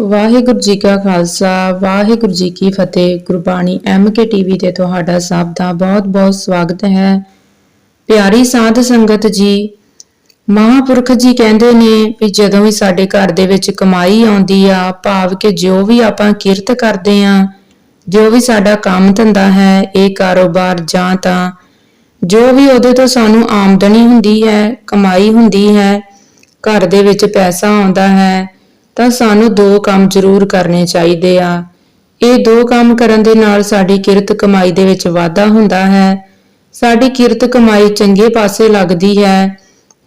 ਵਾਹਿਗੁਰੂ ਜੀ ਕਾ ਖਾਲਸਾ, ਵਾਹਿਗੁਰੂ ਜੀ ਕੀ ਫਤਿਹ। Gurbani MK TV ਤੇ ਤੁਹਾਡਾ ਸਭ ਦਾ ਬਹੁਤ-ਬਹੁਤ ਸਵਾਗਤ ਹੈ। ਪਿਆਰੀ ਸਾਧ ਸੰਗਤ ਜੀ, ਮਹਾਪੁਰਖ ਜੀ ਕਹਿੰਦੇ ਨੇ ਵੀ ਜਦੋਂ ਵੀ ਸਾਡੇ ਘਰ ਦੇ ਵਿੱਚ ਕਮਾਈ ਆਉਂਦੀ ਆ, ਭਾਵ ਕਿ ਜੋ ਵੀ ਆਪਾਂ ਕਿਰਤ ਕਰਦੇ ਆ, ਜੋ ਵੀ ਸਾਡਾ ਕੰਮ ਧੰਦਾ ਹੈ, ਇਹ ਕਾਰੋਬਾਰ ਜਾਂ ਤਾਂ ਜੋ ਵੀ ਉਹਦੇ ਤੋਂ ਸਾਨੂੰ ਆਮਦਨੀ ਹੁੰਦੀ ਹੈ, ਕਮਾਈ ਹੁੰਦੀ ਹੈ, ਘਰ ਦੇ ਵਿੱਚ ਪੈਸਾ ਆਉਂਦਾ ਹੈ ਤਾਂ ਸਾਨੂੰ ਦੋ ਕੰਮ ਜ਼ਰੂਰ ਕਰਨੇ ਚਾਹੀਦੇ ਆ। ਇਹ ਦੋ ਕੰਮ ਕਰਨ ਦੇ ਨਾਲ ਸਾਡੀ ਕਿਰਤ ਕਮਾਈ ਦੇ ਵਿੱਚ ਵਾਧਾ ਹੁੰਦਾ ਹੈ। ਸਾਡੀ ਕਿਰਤ ਕਮਾਈ ਚੰਗੇ ਪਾਸੇ ਲੱਗਦੀ ਹੈ।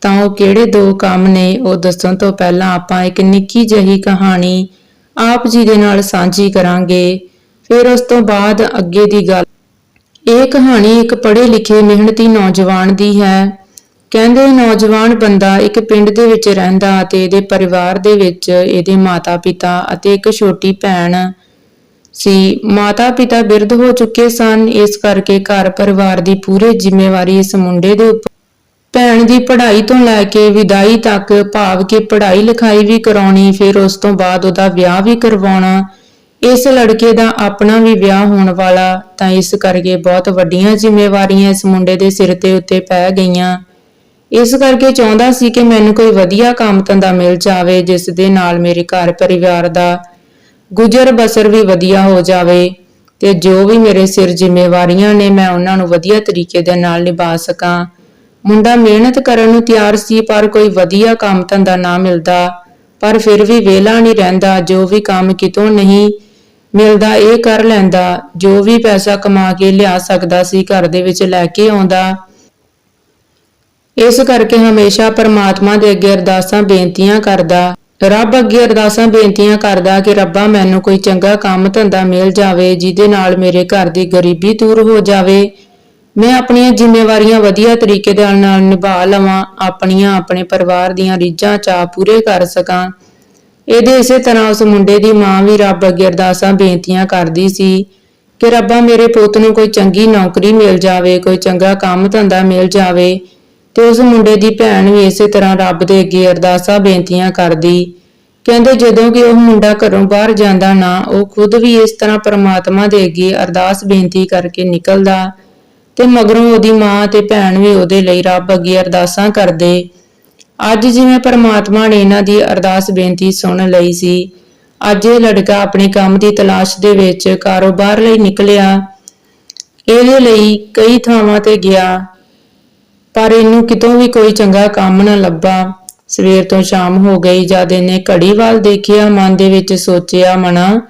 ਤਾਂ ਉਹ ਕਿਹੜੇ ਦੋ ਕੰਮ ਨੇ, ਉਹ ਦੱਸਣ ਤੋਂ ਪਹਿਲਾਂ ਆਪਾਂ ਇੱਕ ਨਿੱਕੀ ਜਿਹੀ ਕਹਾਣੀ ਆਪ ਜੀ ਦੇ ਨਾਲ ਸਾਂਝੀ ਕਰਾਂਗੇ। ਫਿਰ ਉਸ ਤੋਂ ਬਾਅਦ ਅੱਗੇ ਦੀ ਗੱਲ। ਇਹ ਕਹਾਣੀ ਇੱਕ ਪੜ੍ਹੇ ਲਿਖੇ ਮਿਹਨਤੀ ਨੌਜਵਾਨ ਦੀ ਹੈ। ਕਹਿੰਦੇ ਨੌਜਵਾਨ ਬੰਦਾ ਇੱਕ ਪਿੰਡ ਦੇ ਵਿੱਚ ਰਹਿੰਦਾ ਅਤੇ ਇਹਦੇ ਪਰਿਵਾਰ ਦੇ ਵਿੱਚ ਇਹਦੇ ਮਾਤਾ-ਪਿਤਾ ਅਤੇ ਇੱਕ ਛੋਟੀ ਭੈਣ ਸੀ। ਮਾਤਾ-ਪਿਤਾ ਬਿਰਧ ਹੋ ਚੁੱਕੇ ਸਨ। ਇਸ ਕਰਕੇ ਘਰ ਪਰਿਵਾਰ ਦੀ ਪੂਰੀ ਜ਼ਿੰਮੇਵਾਰੀ ਇਸ ਮੁੰਡੇ ਦੇ ਉੱਪਰ। ਭੈਣ ਦੀ ਪੜ੍ਹਾਈ ਤੋਂ ਲੈ ਕੇ ਵਿਦਾਈ ਤੱਕ ਭਾਵ ਕਿ ਪੜ੍ਹਾਈ ਲਿਖਾਈ ਵੀ ਕਰਾਉਣੀ, ਫਿਰ ਉਸ ਤੋਂ ਬਾਅਦ ਉਹਦਾ ਵਿਆਹ ਵੀ ਕਰਵਾਉਣਾ। ਇਸ ਲੜਕੇ ਦਾ ਆਪਣਾ ਵੀ ਵਿਆਹ ਹੋਣ ਵਾਲਾ ਤਾਂ ਇਸ ਕਰਕੇ ਬਹੁਤ ਵੱਡੀਆਂ ਜ਼ਿੰਮੇਵਾਰੀਆਂ ਇਸ ਮੁੰਡੇ ਦੇ ਸਿਰ ਤੇ ਉੱਤੇ ਪੈ ਗਈਆਂ। ਇਸ ਕਰਕੇ ਚਾਹੁੰਦਾ ਸੀ ਕਿ ਮੈਨੂੰ ਕੋਈ ਵਧੀਆ ਕੰਮ ਧੰਦਾ ਮਿਲ ਜਾਵੇ, ਜਿਸ ਦੇ ਨਾਲ ਮੇਰੇ ਘਰ ਪਰਿਵਾਰ ਦਾ ਗੁਜ਼ਰ ਬਸਰ ਵੀ ਵਧੀਆ ਹੋ ਜਾਵੇ ਤੇ ਜੋ ਵੀ ਮੇਰੇ ਸਿਰ ਜ਼ਿੰਮੇਵਾਰੀਆਂ ਨੇ, ਮੈਂ ਉਹਨਾਂ ਨੂੰ ਵਧੀਆ ਤਰੀਕੇ ਦੇ ਨਾਲ ਨਿਭਾ ਸਕਾਂ। ਮੁੰਡਾ ਮਿਹਨਤ ਕਰਨ ਨੂੰ ਤਿਆਰ ਸੀ, ਪਰ ਕੋਈ ਵਧੀਆ ਕੰਮ ਧੰਦਾ ਨਾ ਮਿਲਦਾ। ਪਰ ਫਿਰ ਵੀ ਵਿਹਲਾ ਨਹੀਂ ਰਹਿੰਦਾ, ਜੋ ਵੀ ਕੰਮ ਕਿਤੋਂ ਨਹੀਂ ਮਿਲਦਾ, ਇਹ ਕਰ ਲੈਂਦਾ। ਜੋ ਵੀ ਪੈਸਾ ਕਮਾ ਕੇ ਲਿਆ ਸਕਦਾ ਸੀ, ਘਰ ਦੇ ਵਿੱਚ ਲੈ ਕੇ ਆਉਂਦਾ। ਇਸ ਕਰਕੇ ਹਮੇਸ਼ਾ ਪਰਮਾਤਮਾ ਦੇ ਅੱਗੇ ਅਰਦਾਸਾਂ, ਬੇਨਤੀਆਂ ਕਰਦਾ। ਰੱਬ ਅੱਗੇ ਅਰਦਾਸਾਂ, ਬੇਨਤੀਆਂ ਕਰਦਾ ਕਿ ਰੱਬਾ, ਮੈਨੂੰ ਕੋਈ ਚੰਗਾ ਕੰਮ ਧੰਦਾ ਮਿਲ ਜਾਵੇ, ਜਿਹਦੇ ਨਾਲ ਮੇਰੇ ਘਰ ਦੀ ਗਰੀਬੀ ਦੂਰ ਹੋ ਜਾਵੇ। ਮੈਂ ਆਪਣੀਆਂ ਜ਼ਿੰਮੇਵਾਰੀਆਂ ਵਧੀਆ ਤਰੀਕੇ ਦੇ ਨਾਲ ਨਿਭਾ ਲਵਾਂ, ਆਪਣੀਆਂ, ਆਪਣੇ ਪਰਿਵਾਰ ਦੀਆਂ ਰੀਝਾਂ ਚਾਹ ਪੂਰੇ ਕਰ ਸਕਾਂ। ਇਹਦੇ ਇਸੇ ਤਰ੍ਹਾਂ ਉਸ ਮੁੰਡੇ ਦੀ ਮਾਂ ਵੀ ਰੱਬ ਅੱਗੇ ਅਰਦਾਸਾਂ, ਬੇਨਤੀਆਂ ਕਰਦੀ ਸੀ ਕਿ ਰੱਬਾ, ਮੇਰੇ ਪੁੱਤ ਨੂੰ ਕੋਈ ਚੰਗੀ ਨੌਕਰੀ ਮਿਲ ਜਾਵੇ, ਕੋਈ ਚੰਗਾ ਕੰਮ ਧੰਦਾ ਮਿਲ ਜਾਵੇ। ਤੇ ਉਸ ਮੁੰਡੇ ਦੀ ਭੈਣ ਵੀ ਇਸੇ ਤਰ੍ਹਾਂ ਰੱਬ ਦੇ ਅੱਗੇ ਅਰਦਾਸਾਂ, ਬੇਨਤੀਆਂ ਕਰਦੀ। ਕਹਿੰਦੇ ਜਦੋਂ ਕਿ ਉਹ ਮੁੰਡਾ ਘਰੋਂ ਬਾਹਰ ਜਾਂਦਾ ਨਾ, ਉਹ ਖੁਦ ਵੀ ਇਸ ਤਰ੍ਹਾਂ ਪਰਮਾਤਮਾ ਦੇ ਅੱਗੇ ਅਰਦਾਸ, ਬੇਨਤੀ ਕਰਕੇ ਨਿਕਲਦਾ ਤੇ ਮਗਰੋਂ ਉਹਦੀ ਮਾਂ ਤੇ ਭੈਣ ਵੀ ਉਹਦੇ ਲਈ ਰੱਬ ਅੱਗੇ ਅਰਦਾਸਾਂ ਕਰਦੇ। ਅੱਜ ਜਿਵੇਂ ਪਰਮਾਤਮਾ ਨੇ ਇਹਨਾਂ ਦੀ ਅਰਦਾਸ, ਬੇਨਤੀ ਸੁਣ ਲਈ ਸੀ, ਅੱਜ ਇਹ ਲੜਕਾ ਆਪਣੇ ਕੰਮ ਦੀ ਤਲਾਸ਼ ਦੇ ਵਿੱਚ ਕਾਰੋਬਾਰ ਲਈ ਨਿਕਲਿਆ। ਇਹਦੇ ਲਈ ਕਈ ਥਾਵਾਂ ਤੇ ਗਿਆ। ਪਰ ਇਹਨੂੰ ਕਿਤੋਂ ਵੀ ਕੋਈ ਚੰਗਾ ਕੰਮ ਨਾ ਲੱਭਾ। ਸਵੇਰ ਤੋਂ ਸ਼ਾਮ ਹੋ ਗਈ, ਜਦ ਇਹਨੇ ਘੜੀ ਵੱਲ ਦੇਖਿਆ, ਮਨ ਦੇ ਵਿੱਚ ਸੋਚਿਆ, ਮਨਾ,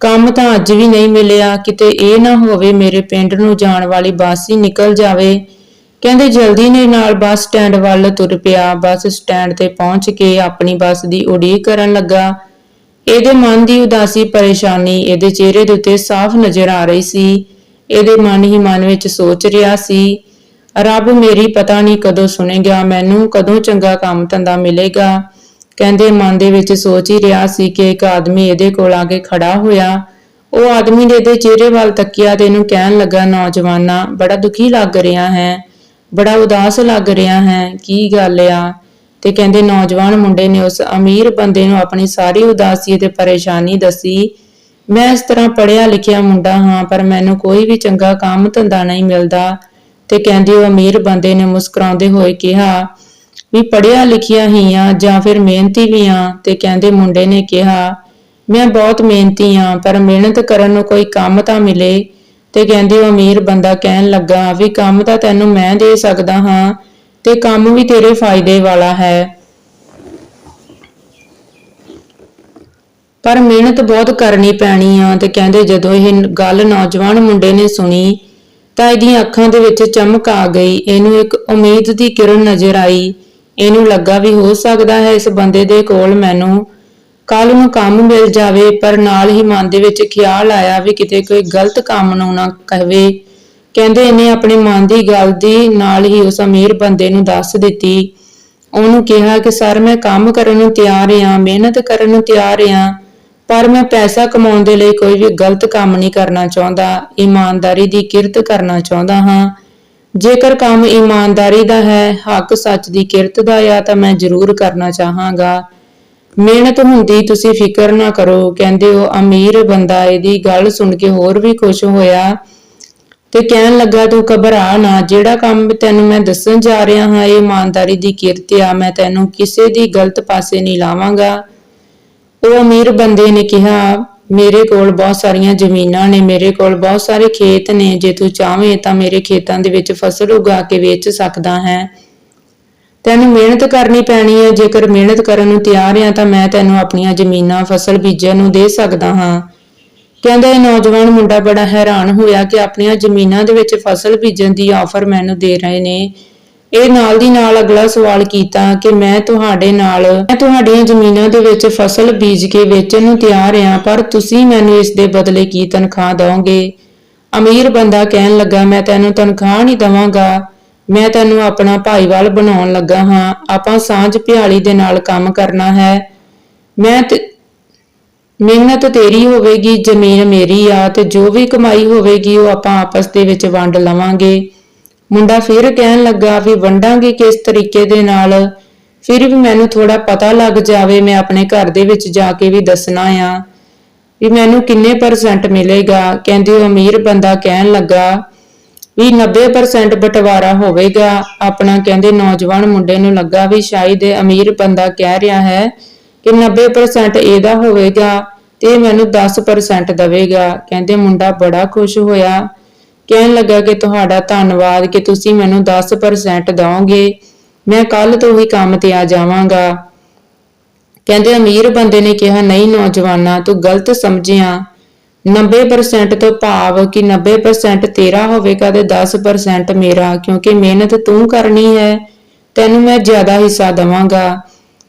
ਕੰਮ ਤਾਂ ਅੱਜ ਵੀ ਨਹੀਂ ਮਿਲਿਆ, ਕਿਤੇ ਇਹ ਨਾ ਹੋਵੇ ਮੇਰੇ ਪਿੰਡ ਨੂੰ ਜਾਣ ਵਾਲੀ ਬੱਸ ਹੀ ਨਿਕਲ ਜਾਵੇ। ਕਹਿੰਦੇ ਜਲਦੀ ਨੇ ਨਾਲ ਬੱਸ ਸਟੈਂਡ ਵੱਲ ਤੁਰ ਪਿਆ। ਬੱਸ ਸਟੈਂਡ ਤੇ ਪਹੁੰਚ ਕੇ ਆਪਣੀ ਬੱਸ ਦੀ ਉਡੀਕ ਕਰਨ ਲੱਗਾ। ਇਹਦੇ ਮਨ ਦੀ ਉਦਾਸੀ, ਪਰੇਸ਼ਾਨੀ ਇਹਦੇ ਚਿਹਰੇ ਦੇ ਉੱਤੇ ਸਾਫ਼ ਨਜ਼ਰ ਆ ਰਹੀ ਸੀ। ਇਹਦੇ ਮਨ ਹੀ ਮਨ ਵਿੱਚ ਸੋਚ ਰਿਹਾ ਸੀ ਰੱਬ ਮੇਰੀ ਪਤਾ ਨਹੀਂ ਕਦੋਂ ਸੁਣੇਗਾ, ਮੈਨੂੰ ਕਦੋਂ ਚੰਗਾ ਕੰਮ ਧੰਦਾ ਮਿਲੇਗਾ। ਕਹਿੰਦੇ ਮਨ ਦੇ ਵਿੱਚ ਸੋਚ ਹੀ ਰਿਹਾ ਸੀ ਕਿ ਇੱਕ ਆਦਮੀ ਇਹਦੇ ਕੋਲ ਆ ਕੇ ਖੜਾ ਹੋਇਆ। ਉਹ ਆਦਮੀ ਨੇ ਇਹਦੇ ਚਿਹਰੇ ਵੱਲ ਤੱਕਿਆ ਤੇ ਇਹਨੂੰ ਕਹਿਣ ਲੱਗਾ, ਨੌਜਵਾਨਾ, ਬੜਾ ਦੁਖੀ ਲੱਗ ਰਿਹਾ ਹੈ, ਬੜਾ ਉਦਾਸ ਲੱਗ ਰਿਹਾ ਹੈ, ਕੀ ਗੱਲ ਆ? ਤੇ ਕਹਿੰਦੇ, ਨੌਜਵਾਨ ਮੁੰਡੇ ਨੇ ਉਸ ਅਮੀਰ ਬੰਦੇ ਨੂੰ ਆਪਣੀ ਸਾਰੀ ਉਦਾਸੀ ਤੇ ਪਰੇਸ਼ਾਨੀ ਦੱਸੀ। ਮੈਂ ਇਸ ਤਰ੍ਹਾਂ ਪੜਿਆ ਲਿਖਿਆ ਮੁੰਡਾ ਹਾਂ, ਪਰ ਮੈਨੂੰ ਕੋਈ ਵੀ ਚੰਗਾ ਕੰਮ ਧੰਦਾ ਨਹੀਂ ਮਿਲਦਾ। ਤੇ ਕਹਿੰਦੇ ਉਹ ਅਮੀਰ ਬੰਦੇ ਨੇ ਮੁਸਕਰਾਉਂਦੇ ਹੋਏ ਕਿਹਾ, ਵੀ ਪੜਿਆ ਲਿਖਿਆ ਹੀ ਆ ਜਾਂ ਫਿਰ ਮਿਹਨਤੀ ਵੀ ਆ? ਤੇ ਕਹਿੰਦੇ ਮੁੰਡੇ ਨੇ ਕਿਹਾ, ਮੈਂ ਬਹੁਤ ਮਿਹਨਤੀ ਆ, ਪਰ ਮਿਹਨਤ ਕਰਨ ਨੂੰ ਕੋਈ ਕੰਮ ਤਾਂ ਮਿਲੇ? ਤੇ ਕਹਿੰਦੇ ਉਹ ਅਮੀਰ ਬੰਦਾ ਕਹਿਣ ਲੱਗਾ, ਵੀ ਕੰਮ ਤਾਂ ਤੈਨੂੰ ਮੈਂ ਦੇ ਸਕਦਾ ਹਾਂ ਤੇ ਕੰਮ ਵੀ ਤੇਰੇ ਫਾਇਦੇ ਵਾਲਾ ਹੈ। ਪਰ ਮਿਹਨਤ ਬਹੁਤ ਕਰਨੀ ਪੈਣੀ ਆ। ਤੇ ਕਹਿੰਦੇ ਜਦੋਂ ਇਹ ਗੱਲ ਨੌਜਵਾਨ ਮੁੰਡੇ ਨੇ ਸੁਣੀ ਤਾਂ ਇਹਦੀਆਂ ਅੱਖਾਂ ਦੇ ਵਿੱਚ ਚਮਕ ਆ ਗਈ। ਇਹਨੂੰ ਇੱਕ ਉਮੀਦ ਦੀ ਕਿਰਨ ਨਜ਼ਰ ਆਈ। ਇਹਨੂੰ ਲੱਗਾ ਵੀ ਹੋ ਸਕਦਾ ਹੈ ਇਸ ਬੰਦੇ ਦੇ ਕੋਲ ਮੈਨੂੰ ਕੱਲ ਨੂੰ ਕੰਮ ਮਿਲ ਜਾਵੇ, ਪਰ ਨਾਲ ਹੀ ਮਨ ਦੇ ਵਿੱਚ ਖਿਆਲ ਆਇਆ ਵੀ ਕਿਤੇ ਕੋਈ ਗਲਤ ਕੰਮ ਨੂੰ ਨਾ ਕਹਵੇ। ਕਹਿੰਦੇ ਇਹਨੇ ਆਪਣੇ ਮਨ ਦੀ ਗੱਲ ਦੀ ਨਾਲ ਹੀ ਉਸ ਅਮੀਰ ਬੰਦੇ ਨੂੰ ਦੱਸ ਦਿੱਤੀ। ਉਹਨੂੰ ਕਿਹਾ ਕਿ, ਸਰ, ਮੈਂ ਕੰਮ ਕਰਨ ਨੂੰ ਤਿਆਰ ਹਾਂ ਮਿਹਨਤ ਕਰਨ ਨੂੰ ਤਿਆਰ ਹਾਂ ਪਰ ਮੈਂ ਪੈਸਾ ਕਮਾਉਣ ਦੇ ਲਈ ਕੋਈ ਵੀ ਗਲਤ ਕੰਮ ਨਹੀਂ ਕਰਨਾ ਚਾਹੁੰਦਾ, ਇਮਾਨਦਾਰੀ ਦੀ ਕਿਰਤ ਕਰਨਾ ਚਾਹੁੰਦਾ ਹਾਂ। ਜੇਕਰ ਕੰਮ ਇਮਾਨਦਾਰੀ ਦਾ ਹੈ, ਹੱਕ ਸੱਚ ਦੀ ਕਿਰਤ ਦਾ ਆ, ਤਾਂ ਮੈਂ ਜ਼ਰੂਰ ਕਰਨਾ ਚਾਹਾਂਗਾ। ਮਿਹਨਤ ਹੁੰਦੀ ਤੁਸੀਂ ਫਿਕਰ ਨਾ ਕਰੋ, ਕਹਿੰਦੇ ਉਹ ਅਮੀਰ ਬੰਦਾ ਇਹਦੀ ਗੱਲ ਸੁਣ ਕੇ ਹੋਰ ਵੀ ਖੁਸ਼ ਹੋਇਆ। ਤੇ ਕਹਿਣ ਲੱਗਾ, ਤੂੰ ਘਬਰਾ ਨਾ, ਜਿਹੜਾ ਕੰਮ ਤੈਨੂੰ ਮੈਂ ਦੱਸਣ ਜਾ ਰਿਹਾ ਹਾਂ, ਇਹ ਇਮਾਨਦਾਰੀ ਦੀ ਕਿਰਤ ਆ, ਮੈਂ ਤੈਨੂੰ ਕਿਸੇ ਦੀ ਗਲਤ ਪਾਸੇ ਨਹੀਂ ਲਾਵਾਂਗਾ। ਉਹ ਅਮੀਰ ਬੰਦੇ ਨੇ ਕਿਹਾ, ਮੇਰੇ ਕੋਲ ਬਹੁਤ ਸਾਰੀਆਂ ਜ਼ਮੀਨਾਂ ਨੇ, ਮੇਰੇ ਕੋਲ ਬਹੁਤ ਸਾਰੇ ਖੇਤ ਨੇ, ਜੇ ਤੂੰ ਚਾਹਵੇਂ ਤਾਂ ਮੇਰੇ ਖੇਤਾਂ ਦੇ ਵਿੱਚ ਫਸਲ ਉਗਾ ਕੇ ਵੇਚ ਸਕਦਾ ਹੈ। ਤੈਨੂੰ ਮਿਹਨਤ ਕਰਨੀ ਪੈਣੀ ਹੈ, ਜੇਕਰ ਮਿਹਨਤ ਕਰਨ ਨੂੰ ਤਿਆਰ ਹੈ ਤਾਂ ਮੈਂ ਤੈਨੂੰ ਆਪਣੀਆਂ ਜ਼ਮੀਨਾਂ, ਫਸਲ ਬੀਜਣ ਨੂੰ ਦੇ ਸਕਦਾ ਹਾਂ। ਕਹਿੰਦਾ ਇਹ ਨੌਜਵਾਨ ਮੁੰਡਾ ਬੜਾ ਹੈਰਾਨ ਹੋਇਆ ਕਿ ਆਪਣੀਆਂ ਜ਼ਮੀਨਾਂ ਦੇ ਵਿੱਚ ਫਸਲ ਬੀਜਣ ਦੀ ਆਫਰ ਮੈਨੂੰ ਦੇ ਰਹੇ ਨੇ। ਇਹ ਨਾਲ ਦੀ ਨਾਲ ਅਗਲਾ ਸਵਾਲ ਕੀਤਾ ਕਿ ਮੈਂ ਤੁਹਾਡੇ ਨਾਲ, ਮੈਂ ਤੁਹਾਡੀਆਂ ਜ਼ਮੀਨਾਂ ਦੇ ਵਿੱਚ ਫਸਲ ਬੀਜ ਕੇ ਵੇਚਣ ਨੂੰ ਤਿਆਰ ਹਾਂ, ਪਰ ਤੁਸੀਂ ਮੈਨੂੰ ਇਸ ਦੇ ਬਦਲੇ ਕੀ ਤਨਖਾਹ ਦਿਓਗੇ? ਅਮੀਰ ਬੰਦਾ ਕਹਿਣ ਲੱਗਾ, ਮੈਂ ਤੈਨੂੰ ਤਨਖਾਹ ਨਹੀਂ ਦਵਾਂਗਾ। ਮੈਂ ਤੈਨੂੰ ਆਪਣਾ ਭਾਈਵਾਲ ਬਣਾਉਣ ਲੱਗਾ ਹਾਂ। ਆਪਾਂ ਸਾਂਝ ਭਿਆਲੀ ਦੇ ਨਾਲ ਕੰਮ ਕਰਨਾ ਹੈ। ਮੈਂ ਤੇ, ਮਿਹਨਤ ਤੇਰੀ ਹੋਵੇਗੀ, ਜ਼ਮੀਨ ਮੇਰੀ ਆ ਤੇ ਜੋ ਵੀ ਕਮਾਈ ਹੋਵੇਗੀ, ਉਹ ਆਪਾਂ ਆਪਸ ਦੇ ਵਿੱਚ ਵੰਡ ਲਵਾਂਗੇ। ਮੁੰਡਾ ਫਿਰ ਕਹਿਣ ਲੱਗਾ ਵੀ ਵੰਡਾਂਗੇ ਕਿਸ ਤਰੀਕੇ ਦੇ ਨਾਲ। ਫਿਰ ਵੀ ਮੈਨੂੰ ਥੋੜਾ ਪਤਾ ਲੱਗ ਜਾਵੇ, ਮੈਂ ਆਪਣੇ ਘਰ ਦੇ ਵਿੱਚ ਜਾ ਕੇ ਵੀ ਦੱਸਣਾ ਆ ਵੀ ਮੈਨੂੰ ਕਿੰਨੇ ਪਰਸੈਂਟ ਮਿਲੇਗਾ। ਕਹਿੰਦੇ ਉਹ ਅਮੀਰ ਬੰਦਾ ਕਹਿਣ ਲੱਗਾ ਵੀ 90% ਬਟਵਾਰਾ ਹੋਵੇਗਾ। ਆਪਣਾ ਕਹਿੰਦੇ ਨੌਜਵਾਨ ਮੁੰਡੇ ਨੂੰ ਲੱਗਾ ਵੀ ਸ਼ਾਇਦ ਇਹ ਅਮੀਰ ਬੰਦਾ ਕਹਿ ਰਿਹਾ ਹੈ ਕਿ 90% ਇਹਦਾ ਹੋਵੇਗਾ ਤੇ ਮੈਨੂੰ 10% ਦੇਵੇਗਾ। ਕਹਿੰਦੇ ਮੁੰਡਾ ਬੜਾ ਖੁਸ਼ ਹੋਇਆ। ਕਹਿਣ ਲੱਗਾ ਕਿ ਤੁਹਾਡਾ ਧੰਨਵਾਦ ਕਿ ਤੁਸੀਂ ਮੈਨੂੰ 10% ਦਿਓਗੇ। ਮੈਂ ਕੱਲ ਤੋਂ ਹੀ ਕੰਮ ਤੇ ਆ ਜਾਵਾਂਗਾ। ਕਹਿੰਦੇ ਅਮੀਰ ਬੰਦੇ ਨੇ ਕਿਹਾ, ਨਹੀਂ ਨੌਜਵਾਨਾ, ਤੂੰ ਗਲਤ ਸਮਝਿਆ। 90% ਤੋਂ ਭਾਵ ਕਿ 90% ਤੇਰਾ ਹੋਵੇਗਾ ਤੇ 10% ਮੇਰਾ, ਕਿਉਂਕਿ ਮਿਹਨਤ ਤੂੰ ਕਰਨੀ ਹੈ। ਤੈਨੂੰ ਮੈਂ ਜ਼ਿਆਦਾ ਹਿੱਸਾ ਦਵਾਂਗਾ।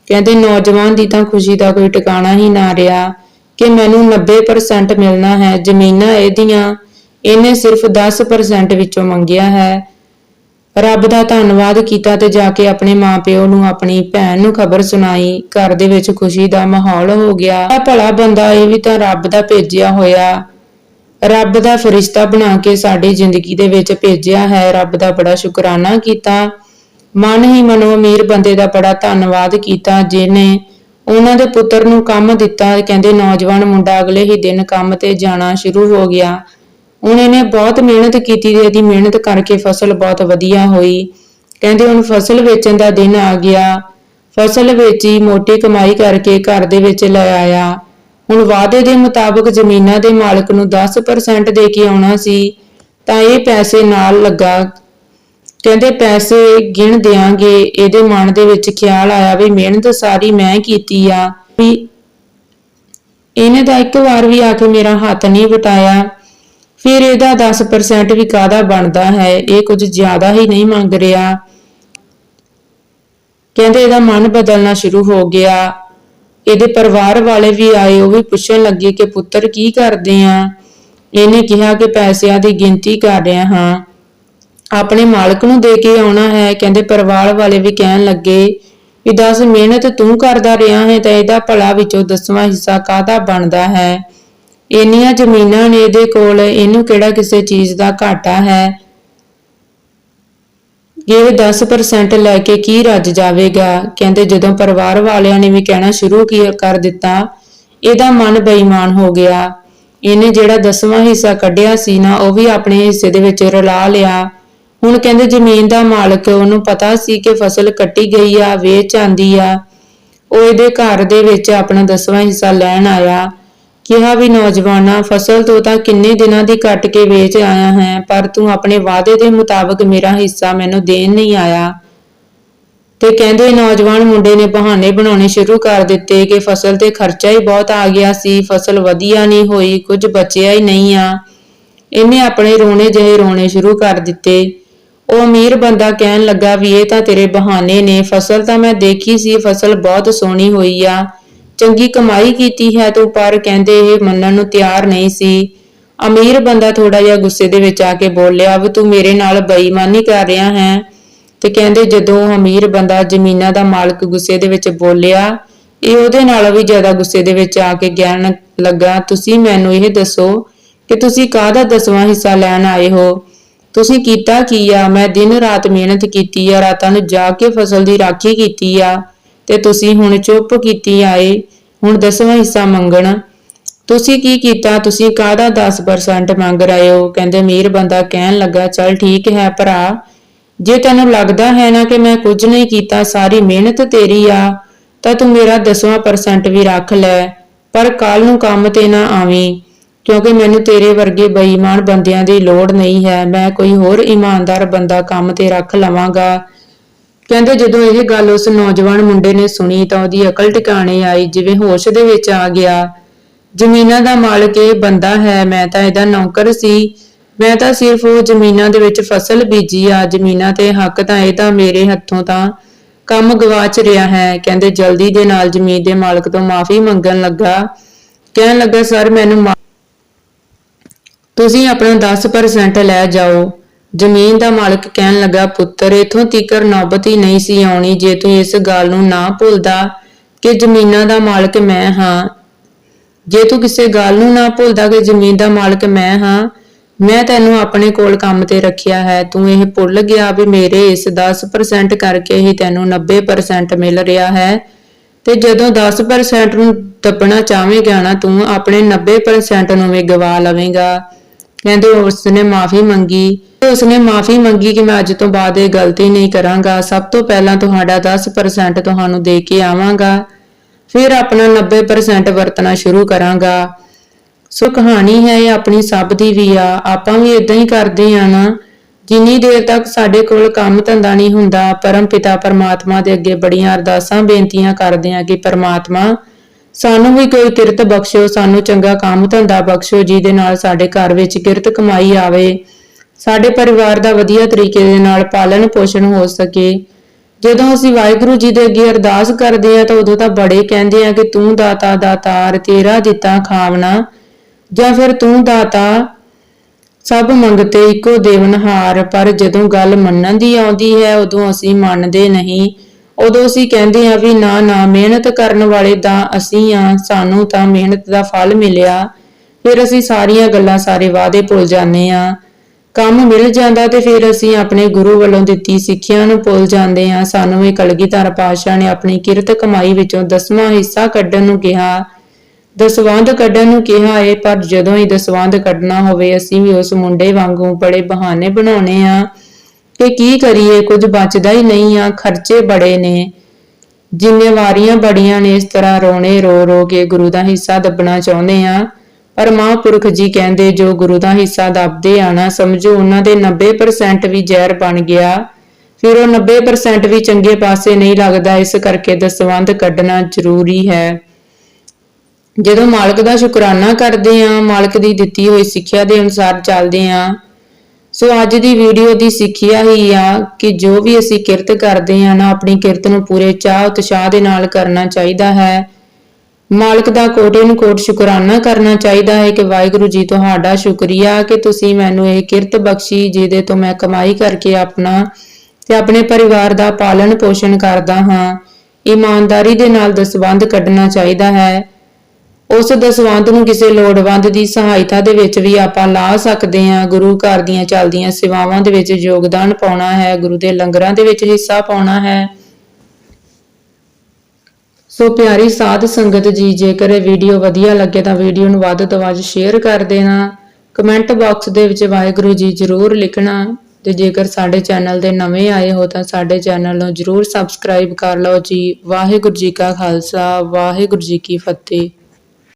ਕਹਿੰਦੇ, ਨੌਜਵਾਨ ਦੀ ਤਾਂ ਖੁਸ਼ੀ ਦਾ ਕੋਈ ਟਿਕਾਣਾ ਹੀ ਨਾ ਰਿਹਾ ਕਿ ਮੈਨੂੰ 90% ਮਿਲਣਾ ਹੈ। ਜ਼ਮੀਨਾਂ ਇਹਦੀਆਂ ਇਹਨੇ ਸਿਰਫ 10% ਵਿੱਚੋਂ ਮੰਗਿਆ ਹੈ। ਰੱਬ ਦਾ ਧੰਨਵਾਦ ਕੀਤਾ ਤੇ ਜਾ ਕੇ ਆਪਣੇ ਮਾਪਿਓ ਨੂੰ, ਆਪਣੀ ਭੈਣ ਨੂੰ ਖਬਰ ਸੁਣਾਈ। ਘਰ ਦੇ ਵਿੱਚ ਖੁਸ਼ੀ ਦਾ ਮਾਹੌਲ ਹੋ ਗਿਆ। ਆ ਭਲਾ ਬੰਦਾ, ਇਹ ਵੀ ਤਾਂ ਰੱਬ ਦਾ ਭੇਜਿਆ ਹੋਇਆ। ਰੱਬ ਦਾ ਫਰਿਸ਼ਤਾ ਬਣਾ ਕੇ ਸਾਡੀ ਜ਼ਿੰਦਗੀ ਦੇ ਵਿੱਚ ਭੇਜਿਆ ਹੈ। ਰੱਬ ਦਾ ਬੜਾ ਸ਼ੁਕਰਾਨਾ ਕੀਤਾ। ਮਨ ਹੀ ਮਨੋ ਅਮੀਰ ਬੰਦੇ ਦਾ ਬੜਾ ਧੰਨਵਾਦ ਕੀਤਾ ਜਿਨੇ ਉਹਨਾਂ ਦੇ ਪੁੱਤਰ ਨੂੰ ਕੰਮ ਦਿੱਤਾ। ਕਹਿੰਦੇ, ਨੌਜਵਾਨ ਮੁੰਡਾ, ਅਗਲੇ ਹੀ ਦਿਨ ਕੰਮ ਤੇ ਜਾਣਾ ਸ਼ੁਰੂ ਹੋ ਗਿਆ। ਹੁਣ ਇਹਨੇ ਬਹੁਤ ਮਿਹਨਤ ਕੀਤੀ ਤੇ ਇਹਦੀ ਮਿਹਨਤ ਕਰਕੇ ਫਸਲ ਬਹੁਤ ਵਧੀਆ ਹੋਈ। ਕਹਿੰਦੇ ਹੁਣ ਫਸਲ ਵੇਚਣ ਦਾ ਦਿਨ ਆ ਗਿਆ। ਫਸਲ ਵੇਚੀ, ਮੋਟੀ ਕਮਾਈ ਕਰਕੇ ਘਰ ਦੇ ਵਿੱਚ ਲੈ ਆਇਆ। ਹੁਣ ਵਾਅਦੇ ਦੇ ਮੁਤਾਬਕ ਜ਼ਮੀਨਾਂ ਦੇ ਮਾਲਕ ਨੂੰ 10% ਦੇ ਕੇ ਆਉਣਾ ਸੀ, ਤਾਂ ਇਹ ਪੈਸੇ ਨਾਲ ਲੱਗਾ। ਕਹਿੰਦੇ ਪੈਸੇ ਗਿਣ ਦਿਆਂਗੇ, ਇਹਦੇ ਮਨ ਦੇ ਵਿੱਚ ਖਿਆਲ ਆਇਆ ਵੀ ਮਿਹਨਤ ਸਾਰੀ ਮੈਂ ਕੀਤੀ ਆ। ਵੀ ਇਹਨੇ ਤਾਂ ਇੱਕ ਵਾਰ ਵੀ ਆ ਕੇ ਮੇਰਾ ਹੱਥ ਨਹੀਂ ਵਟਾਇਆ। ਫਿਰ ਇਹਦਾ 10% ਵੀ ਕਾਦਾ ਬਣਦਾ ਹੈ? ਇਹ ਕੁਝ ਜ਼ਿਆਦਾ ਹੀ ਨਹੀਂ ਮੰਗ ਰਿਹਾ। ਕਹਿੰਦੇ ਇਹਦਾ ਮਨ ਬਦਲਣਾ ਸ਼ੁਰੂ ਹੋ ਗਿਆ। ਇਹਦੇ ਪਰਿਵਾਰ ਵਾਲੇ ਵੀ ਆਏ, ਉਹ ਵੀ ਪੁੱਛਣ ਲੱਗੇ ਕਿ ਪੁੱਤਰ ਕੀ ਕਰਦੇ ਆ? ਇਹਨੇ ਕਿਹਾ ਕਿ ਪੈਸਿਆਂ ਦੀ ਗਿਣਤੀ ਕਰ ਰਿਹਾ ਹਾਂ। ਆਪਣੇ ਮਾਲਕ ਨੂੰ ਦੇ ਕੇ ਆਉਣਾ ਹੈ। ਕਹਿੰਦੇ ਪਰਿਵਾਰ ਵਾਲੇ ਵੀ ਕਹਿਣ ਲੱਗੇ ਵੀ ਦੱਸ, ਮਿਹਨਤ ਤੂੰ ਕਰਦਾ ਰਿਹਾ ਹੈ ਤਾਂ ਇਹਦਾ ਭਲਾ ਵਿੱਚੋਂ ਦਸਵਾਂ ਹਿੱਸਾ ਕਾਹਦਾ ਬਣਦਾ ਹੈ? ਇੰਨੀਆਂ ਜ਼ਮੀਨਾਂ ਨੇ ਇਹਦੇ ਕੋਲ, ਇਹਨੂੰ ਕਿਹੜਾ ਕਿਸੇ ਚੀਜ਼ ਦਾ ਘਾਟਾ ਹੈ? ਇਹ 10% ਲੈ ਕੇ ਕੀ ਰੱਜ ਜਾਵੇਗਾ? ਕਹਿੰਦੇ ਜਦੋਂ ਪਰਿਵਾਰ ਵਾਲਿਆਂ ਨੇ ਵੀ ਕਹਿਣਾ ਸ਼ੁਰੂ ਕੀ ਕਰ ਦਿੱਤਾ, ਇਹਦਾ ਮਨ ਬੇਈਮਾਨ ਹੋ ਗਿਆ। ਇਹਨੇ ਜਿਹੜਾ ਦਸਵਾਂ ਹਿੱਸਾ ਕੱਢਿਆ ਸੀ ਨਾ, ਉਹ ਵੀ ਆਪਣੇ ਹਿੱਸੇ ਦੇ ਵਿੱਚ ਰਲਾ ਲਿਆ। ਹੁਣ ਕਹਿੰਦੇ ਜ਼ਮੀਨ ਦਾ ਮਾਲਕ, ਉਹਨੂੰ ਪਤਾ ਸੀ ਕਿ ਫਸਲ ਕੱਟੀ ਗਈ ਆ, ਵੇਚ ਆਂਦੀ ਆ। ਉਹ ਇਹਦੇ ਘਰ ਦੇ ਵਿੱਚ ਆਪਣਾ ਦਸਵਾਂ ਹਿੱਸਾ ਲੈਣ ਆਇਆ। ਕਿਹਾ ਵੀ, ਨੌਜਵਾਨਾ, ਫਸਲ ਤੋਂ ਤਾਂ ਕਿੰਨੇ ਦਿਨਾਂ ਦੀ ਕੱਟ ਕੇ ਵੇਚ ਆਇਆ ਹੈ, ਪਰ ਤੂੰ ਆਪਣੇ ਵਾਅਦੇ ਦੇ ਮੁਤਾਬਕ ਮੇਰਾ ਹਿੱਸਾ ਮੈਨੂੰ ਦੇਣ ਨਹੀਂ ਆਇਆ। ਤੇ ਕਹਿੰਦੇ, ਨੌਜਵਾਨ ਮੁੰਡੇ ਨੇ ਬਹਾਨੇ ਬਣਾਉਣੇ ਸ਼ੁਰੂ ਕਰ ਦਿੱਤੇ ਕਿ ਫਸਲ ਤੇ ਖਰਚਾ ਹੀ ਬਹੁਤ ਆ ਗਿਆ ਸੀ, ਫਸਲ ਵਧੀਆ ਨਹੀਂ ਹੋਈ, ਕੁਝ ਬਚਿਆ ਹੀ ਨਹੀਂ ਆ। ਇਹਨੇ ਆਪਣੇ ਰੋਣੇ ਜਿਹੇ ਰੋਣੇ ਸ਼ੁਰੂ ਕਰ ਦਿੱਤੇ। ਉਹ ਅਮੀਰ ਬੰਦਾ ਕਹਿਣ ਲੱਗਾ, ਵੀ ਇਹ ਤਾਂ ਤੇਰੇ ਬਹਾਨੇ ਨੇ, ਫਸਲ ਤਾਂ ਮੈਂ ਦੇਖੀ ਸੀ, ਫਸਲ ਬਹੁਤ ਸੋਹਣੀ ਹੋਈ ਆ। ਚੰਗੀ ਕਮਾਈ ਕੀਤੀ ਹੈ ਤੂੰ, ਪਰ ਕਹਿੰਦੇ ਇਹ ਮੰਨਣ ਨੂੰ ਤਿਆਰ ਨਹੀਂ ਸੀ। ਅਮੀਰ ਬੰਦਾ ਥੋੜਾ ਜਿਹਾ ਗੁੱਸੇ ਦੇ ਵਿੱਚ ਆ ਕੇ ਬੋਲਿਆ ਵੀ ਤੂੰ ਮੇਰੇ ਨਾਲ ਬੇਈਮਾਨੀ ਕਰ ਰਿਹਾ ਹੈ? ਤੇ ਕਹਿੰਦੇ ਜਦੋਂ ਅਮੀਰ ਬੰਦਾ ਜ਼ਮੀਨਾਂ ਦਾ ਮਾਲਕ ਗੁੱਸੇ ਦੇ ਵਿੱਚ ਬੋਲਿਆ, ਇਹ ਉਹਦੇ ਨਾਲ ਵੀ ਜ਼ਿਆਦਾ ਗੁੱਸੇ ਦੇ ਵਿੱਚ ਆ ਕੇ ਗਿਆਨ ਲੱਗਾ, ਤੁਸੀਂ ਮੈਨੂੰ ਇਹ ਦੱਸੋ ਕਿ ਤੁਸੀਂ ਕਾਹਦਾ ਦਸਵਾਂ ਹਿੱਸਾ ਲੈਣ ਆਏ ਹੋ? ਤੁਸੀਂ ਕੀਤਾ ਕੀ ਆ? ਮੈਂ ਦਿਨ ਰਾਤ ਮਿਹਨਤ ਕੀਤੀ ਆ, ਰਾਤਾਂ ਨੂੰ ਜਾ ਕੇ ਫਸਲ ਦੀ ਰਾਖੀ ਕੀਤੀ ਆ। ਤੇ ਤੁਸੀਂ ਹੁਣ ਚੁੱਪ ਕੀਤੀ ਆਏ। ਹੁਣ ਦਸਵਾਂ ਹਿੱਸਾ ਮੰਗਣ। ਤੁਸੀਂ ਕੀ ਕੀਤਾ? ਤੁਸੀਂ ਕਾਹਦਾ 10% ਮੰਗ ਰਹੇ ਹੋ? ਕਹਿੰਦੇ ਮੀਰ ਬੰਦਾ ਕਹਿਣ ਲੱਗਾ, ਚਲ ਠੀਕ ਹੈ ਭਰਾ। ਜੇ ਤੈਨੂੰ ਲੱਗਦਾ ਹੈ ਨਾ ਕਿ ਮੈਂ ਕੁਝ ਨਹੀਂ ਕੀਤਾ, ਸਾਰੀ ਮਿਹਨਤ ਤੇਰੀ ਆ, ਤਾਂ ਤੂੰ ਮੇਰਾ 10% ਵੀ ਰੱਖ ਲੈ। ਪਰ ਕੱਲ ਨੂੰ ਕੰਮ ਤੇ ਨਾ ਆਵੀਂ, ਕਿਉਂਕਿ ਮੈਨੂੰ ਤੇਰੇ ਵਰਗੇ ਬੇਈਮਾਨ ਬੰਦਿਆਂ ਦੀ ਲੋੜ ਨਹੀਂ ਹੈ। ਮੈਂ ਕੋਈ ਹੋਰ ਇਮਾਨਦਾਰ ਬੰਦਾ ਕੰਮ ਤੇ ਰੱਖ ਲਵਾਂਗਾ। ਕਹਿੰਦੇ ਜਦੋਂ ਇਹ ਗੱਲ ਉਸ ਨੌਜਵਾਨ ਮੁੰਡੇ ਨੇ ਸੁਣੀ ਤਾਂ ਉਹਦੀ ਅਕਲ ਟਿਕਾਣੇ ਆਈ, ਜਿਵੇਂ ਹੋਸ਼ ਦੇ ਵਿੱਚ ਆ ਗਿਆ। ਜ਼ਮੀਨਾਂ ਦਾ ਮਾਲਕ ਇਹ ਬੰਦਾ ਹੈ, ਮੈਂ ਤਾਂ ਇਹਦਾ ਨੌਕਰ ਸੀ। ਮੈਂ ਤਾਂ ਸਿਰਫ ਉਹ ਜ਼ਮੀਨਾਂ ਦੇ ਵਿੱਚ ਫਸਲ ਬੀਜੀ ਆ, ਜ਼ਮੀਨਾਂ ਤੇ ਹੱਕ ਤਾਂ ਇਹ ਤਾਂ ਮੇਰੇ ਹੱਥੋਂ ਤਾਂ ਕੰਮ ਗਵਾਚ ਰਿਹਾ ਹੈ। ਕਹਿੰਦੇ ਜਲਦੀ ਦੇ ਨਾਲ ਜ਼ਮੀਨ ਦੇ ਮਾਲਕ ਤੋਂ ਮਾਫੀ ਮੰਗਣ ਲੱਗਾ। ਕਹਿਣ ਲੱਗਾ, ਸਰ, ਮੈਨੂੰ ਤੁਸੀਂ ਆਪਣਾ 10% ਲੈ ਜਾਓ। ਜ਼ਮੀਨ ਦਾ ਮਾਲਕ ਕਹਿਣ ਲੱਗਾ, ਪੁੱਤਰ, ਇਥੋਂ ਤੀਕਰ ਨੌਬਤ ਹੀ ਨਹੀਂ ਸੀ ਆਉਣੀ ਜੇ ਤੂੰ ਇਸ ਗੱਲ ਨੂੰ ਨਾ ਭੁੱਲਦਾ ਕਿ ਜ਼ਮੀਨਾਂ ਦਾ ਮਾਲਕ ਮੈਂ ਹਾਂ। ਜੇ ਤੂੰ ਕਿਸੇ ਗੱਲ ਨੂੰ ਨਾ ਭੁੱਲਦਾ ਕਿ ਜ਼ਮੀਨ ਦਾ ਮਾਲਕ ਮੈਂ ਹਾਂ, ਮੈਂ ਤੈਨੂੰ ਆਪਣੇ ਕੋਲ ਕੰਮ ਤੇ ਰੱਖਿਆ ਹੈ। ਤੂੰ ਇਹ ਭੁੱਲ ਗਿਆ ਵੀ ਮੇਰੇ ਇਸ 10% ਕਰਕੇ ਹੀ ਤੈਨੂੰ 90% ਮਿਲ ਰਿਹਾ ਹੈ। ਤੇ ਜਦੋਂ 10% ਨੂੰ ਦੱਬਣਾ ਚਾਹਵੇਂਗਾ ਨਾ, ਤੂੰ ਆਪਣੇ 90% ਨੂੰ ਵੀ ਗਵਾ ਲਵੇਂਗਾ। ਕਹਿੰਦੇ ਉਸਨੇ ਮਾਫੀ ਮੰਗੀ। ਉਸਨੇ ਮਾਫੀ ਮੰਗੀ ਕਿ ਮੈਂ ਅੱਜ ਤੋਂ ਬਾਅਦ ਇਹ ਗਲਤੀ ਨਹੀਂ ਕਰਾਂਗਾ। ਸਭ ਤੋਂ ਪਹਿਲਾਂ ਤੁਹਾਡਾ 10% ਤੁਹਾਨੂੰ ਦੇ ਕੇ ਆਵਾਂਗਾ। ਫਿਰ ਆਪਣਾ 90% ਵਰਤਣਾ ਸ਼ੁਰੂ ਕਰਾਂਗਾ। ਸੋ ਕਹਾਣੀ ਹੈ, ਇਹ ਆਪਣੀ ਸਭ ਦੀ ਵੀ ਆ। ਆਪਾਂ ਵੀ ਇਦਾਂ ਹੀ ਕਰਦੇ ਆ ਨਾ। ਜਿੰਨੀ ਦੇਰ ਤੱਕ ਸਾਡੇ ਕੋਲ ਕੰਮ ਧੰਦਾ ਨਹੀਂ ਹੁੰਦਾ, ਪਰਮ ਪਿਤਾ ਪਰਮਾਤਮਾ ਦੇ ਅੱਗੇ ਬੜੀਆਂ ਅਰਦਾਸਾਂ, ਬੇਨਤੀਆਂ ਕਰਦੇ ਆ ਕਿ ਪਰਮਾਤਮਾ ਸਾਨੂੰ ਵੀ ਕੋਈ ਕਿਰਤ ਬਖਸ਼ੋ ਸਾਨੂੰ ਚੰਗਾ ਕੰਮ ਧੰਦਾ ਬਖਸ਼ੋ ਜਿਹਦੇ ਨਾਲ ਸਾਡੇ ਘਰ ਵਿੱਚ ਕਿਰਤ ਕਮਾਈ ਆਵੇ। ਸਾਡੇ ਪਰਿਵਾਰ ਦਾ ਵਧੀਆ ਤਰੀਕੇ ਦੇ ਨਾਲ ਪਾਲਣ ਪੋਸ਼ਣ ਹੋ ਸਕੇ। ਜਦੋਂ ਅਸੀਂ ਵਾਹਿਗੁਰੂ ਜੀ ਦੇ ਅੱਗੇ ਅਰਦਾਸ ਕਰਦੇ ਆ ਤਾਂ ਉਦੋਂ ਤਾਂ ਬੜੇ ਕਹਿੰਦੇ ਆ ਕਿ ਤੂੰ ਦਾਤਾ ਦਾਤਾਰ ਤੇਰਾ ਦਿੱਤਾ ਖਾਵਣਾ। ਜਾਂ ਫਿਰ ਤੂੰ ਦਾਤਾ, ਸਭ ਮੰਗਤੇ ਇੱਕੋ ਦੇਵਨਹਾਰ ਪਰ ਜਦੋਂ ਗੱਲ ਮੰਨਣ ਦੀ ਆਉਂਦੀ ਹੈ, ਉਦੋਂ ਅਸੀਂ ਮੰਨਦੇ ਨਹੀਂ। ਉਦੋਂ ਅਸੀਂ ਕਹਿੰਦੇ ਆ ਵੀ ਨਾ ਨਾ, ਮਿਹਨਤ ਕਰਨ ਵਾਲੇ ਤਾਂ ਅਸੀਂ ਆ ਸਾਨੂੰ ਤਾਂ ਮਿਹਨਤ ਦਾ ਫਲ ਮਿਲਿਆ। ਫਿਰ ਅਸੀਂ ਸਾਰੀਆਂ ਗੱਲਾਂ ਸਾਰੇ ਵਾਅਦੇ ਭੁੱਲ ਜਾਂਦੇ ਆ ਕੰਮ ਮਿਲ ਜਾਂਦਾ ਤੇ ਫਿਰ ਅਸੀਂ ਆਪਣੇ ਗੁਰੂ ਵੱਲੋਂ ਦਿੱਤੀ ਸਿੱਖਿਆ ਨੂੰ ਭੁੱਲ ਜਾਂਦੇ ਹਾਂ। ਸਾਨੂੰ ਵੀ ਕਲਗੀਧਰ ਪਾਤਸ਼ਾਹ ਨੇ ਆਪਣੀ ਕਿਰਤ ਕਮਾਈ ਵਿੱਚੋਂ ਦਸਵਾਂ ਹਿੱਸਾ ਕੱਢਣ ਨੂੰ ਕਿਹਾ। ਦਸਵੰਧ ਕੱਢਣ ਨੂੰ ਕਿਹਾ ਏ, ਪਰ ਜਦੋਂ ਹੀ ਦਸਵੰਧ ਕੱਢਣਾ ਹੋਵੇ, ਅਸੀਂ ਵੀ ਉਸ ਮੁੰਡੇ ਵਾਂਗੂ ਬੜੇ ਬਹਾਨੇ ਬਣਾਉਣੇ ਆ ਕਿ ਕੀ ਕਰੀਏ, ਕੁਝ ਬਚਦਾ ਹੀ ਨਹੀਂ ਆ, ਖਰਚੇ ਬੜੇ ਨੇ। ਜ਼ਿੰਮੇਵਾਰੀਆਂ ਬੜੀਆਂ ਨੇ, ਇਸ ਤਰ੍ਹਾਂ ਰੋਣੇ ਰੋ ਰੋ ਕੇ ਗੁਰੂ ਦਾ ਹਿੱਸਾ ਦੱਬਣਾ ਚਾਹੁੰਦੇ ਆ ਪਰ ਮਹਾਂਪੁਰਖ ਜੀ ਕਹਿੰਦੇ, ਜੋ ਗੁਰੂ ਦਾ ਹਿੱਸਾ ਦੱਬਦੇ ਆ ਸਮਝੋ ਉਹਨਾਂ ਦੇ 90% ਵੀ ਜ਼ਹਿਰ ਬਣ ਗਿਆ। ਫਿਰ ਉਹ 90% ਵੀ ਚੰਗੇ ਪਾਸੇ ਨਹੀਂ ਲੱਗਦਾ, ਇਸ ਕਰਕੇ ਦਸਵੰਧ ਕੱਢਣਾ ਜ਼ਰੂਰੀ ਹੈ। ਜਦੋਂ ਮਾਲਕ ਦਾ ਸ਼ੁਕਰਾਨਾ ਕਰਦੇ ਆ, ਮਾਲਕ ਦੀ ਦਿੱਤੀ ਹੋਈ ਸਿੱਖਿਆ ਦੇ ਅਨੁਸਾਰ ਚੱਲਦੇ ਆ। ਸੋ ਅੱਜ ਦੀ ਵੀਡੀਓ ਦੀ ਸਿੱਖਿਆ ਹੀ ਆ ਕਿ ਜੋ ਵੀ ਅਸੀਂ ਕਿਰਤ ਕਰਦੇ ਆ ਨਾ, ਆਪਣੀ ਕਿਰਤ ਨੂੰ ਪੂਰੇ ਚਾਹ ਉਤਸ਼ਾਹ ਦੇ ਨਾਲ ਕਰਨਾ ਚਾਹੀਦਾ ਹੈ। ਮਾਲਕ ਦਾ ਕੋਟੇ ਨੂੰ ਕੋਟ ਸ਼ੁਕਰਾਨਾ ਕਰਨਾ ਚਾਹੀਦਾ ਹੈ ਕਿ ਵਾਹਿਗੁਰੂ ਜੀ ਤੁਹਾਡਾ ਸ਼ੁਕਰੀਆ ਕਿ ਤੁਸੀਂ ਮੈਨੂੰ ਇਹ ਕਿਰਤ ਬਖਸ਼ੀ ਜਿਹਦੇ ਤੋਂ ਮੈਂ ਕਮਾਈ ਕਰਕੇ ਆਪਣਾ ਤੇ ਆਪਣੇ ਪਰਿਵਾਰ ਦਾ ਪਾਲਣ ਪੋਸ਼ਣ ਕਰਦਾ ਹਾਂ। ਇਮਾਨਦਾਰੀ ਦੇ ਨਾਲ ਦਸਵੰਧ ਕੱਢਣਾ ਚਾਹੀਦਾ ਹੈ। ਉਸ ਦਸਵੰਧ ਨੂੰ ਕਿਸੇ ਲੋੜਵੰਦ ਦੀ ਸਹਾਇਤਾ ਦੇ ਵਿੱਚ ਵੀ ਆਪਾਂ ਲਾ ਸਕਦੇ ਹਾਂ। ਗੁਰੂ ਘਰ ਦੀਆਂ ਚੱਲਦੀਆਂ ਸੇਵਾਵਾਂ ਦੇ ਵਿੱਚ ਯੋਗਦਾਨ ਪਾਉਣਾ ਹੈ। ਗੁਰੂ ਦੇ ਲੰਗਰਾਂ ਦੇ ਵਿੱਚ ਹਿੱਸਾ ਪਾਉਣਾ ਹੈ। ਸੋ ਪਿਆਰੀ ਸਾਧ ਸੰਗਤ ਜੀ, ਜੇਕਰ ਇਹ ਵੀਡੀਓ ਵਧੀਆ ਲੱਗੇ ਤਾਂ ਵੀਡੀਓ ਨੂੰ ਵੱਧ ਤੋਂ ਵੱਧ ਸ਼ੇਅਰ ਕਰ ਦੇਣਾ। ਕਮੈਂਟ ਬਾਕਸ ਦੇ ਵਿੱਚ ਵਾਹਿਗੁਰੂ ਜੀ ਜ਼ਰੂਰ ਲਿਖਣਾ ਤੇ ਜੇਕਰ ਸਾਡੇ ਚੈਨਲ ਦੇ ਨਵੇਂ ਆਏ ਹੋ ਤਾਂ ਸਾਡੇ ਚੈਨਲ ਨੂੰ ਜ਼ਰੂਰ ਸਬਸਕ੍ਰਾਈਬ ਕਰ ਲਓ ਜੀ। ਵਾਹਿਗੁਰੂ ਜੀ ਕਾ ਖਾਲਸਾ, ਵਾਹਿਗੁਰੂ ਜੀ ਕੀ ਫਤਿਹ।